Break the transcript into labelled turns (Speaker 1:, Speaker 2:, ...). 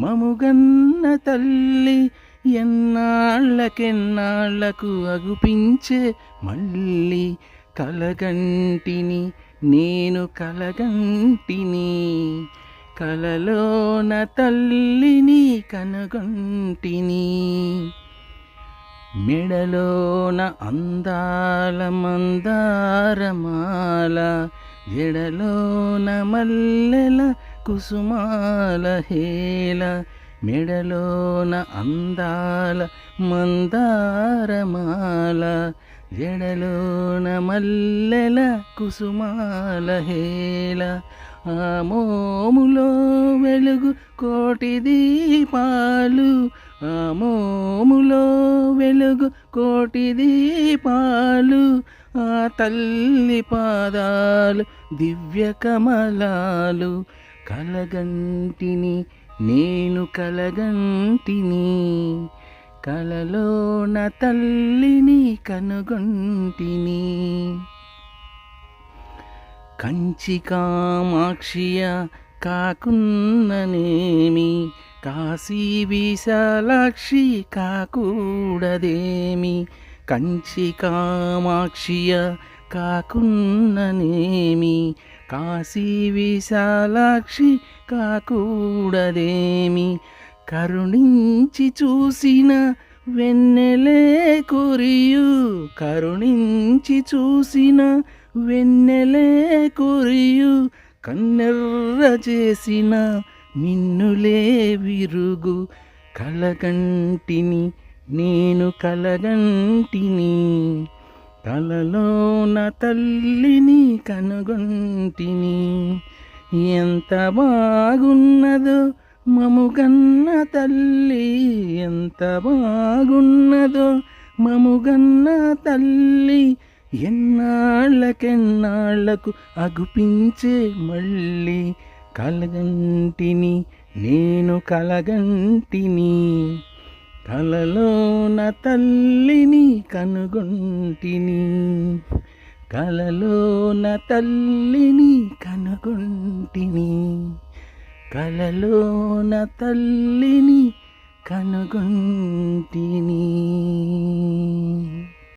Speaker 1: మముగన్న తల్లి ఎన్నాళ్ళకెన్నాళ్ళకు అగుపించే మళ్ళీ కలగంటిని నేను కలగంటిని. కలలోన తల్లిని కనుగంటిని. మెడలోన అందాల మందారమాల జడలోన మల్లెల కుసుమాల హేళ మెడలోన అందాల మందారమాల జడలోన మల్లెల కుసుమాల హేళ. ఆ మోములో వెలుగు కోటి దీపాలు ఆ మోములో వెలుగు కోటి దీపాలు ఆ తల్లి పాదాలు దివ్య కమలాలు కలగంటిని నేను కలగంటిని కలలోన తల్లిని కనుగొంటిని. కంచి కామాక్షియ కాకున్ననేమి కాశీ విశాలాక్షి కాకూడదేమి. కంచి కామాక్షియ కాకున్ననేమి? కాశీ విశాలాక్షి కాకూడదేమి? కరుణించి చూసిన వెన్నెలే కొరియు. కరుణించి చూసిన వెన్నెలే కొరియు. కన్నెర్ర చేసిన మిన్నులే విరుగు. కలగంటిని నేను కలగంటిని. కలలోన తల్లిని కనుగొంటిని. ఎంత బాగున్నదో మముగన్న తల్లి. ఎంత బాగున్నదో మముగన్న తల్లి. ఎన్నాళ్ళకెన్నాళ్ళకు అగుపించే మళ్ళీ కలగంటిని నేను కలగంటిని. కలలోన తల్లిని కనుగొంటిని. కలలోన తల్లిని కనుగొంటిని. కలలోన తల్లిని కనుగొంటిని.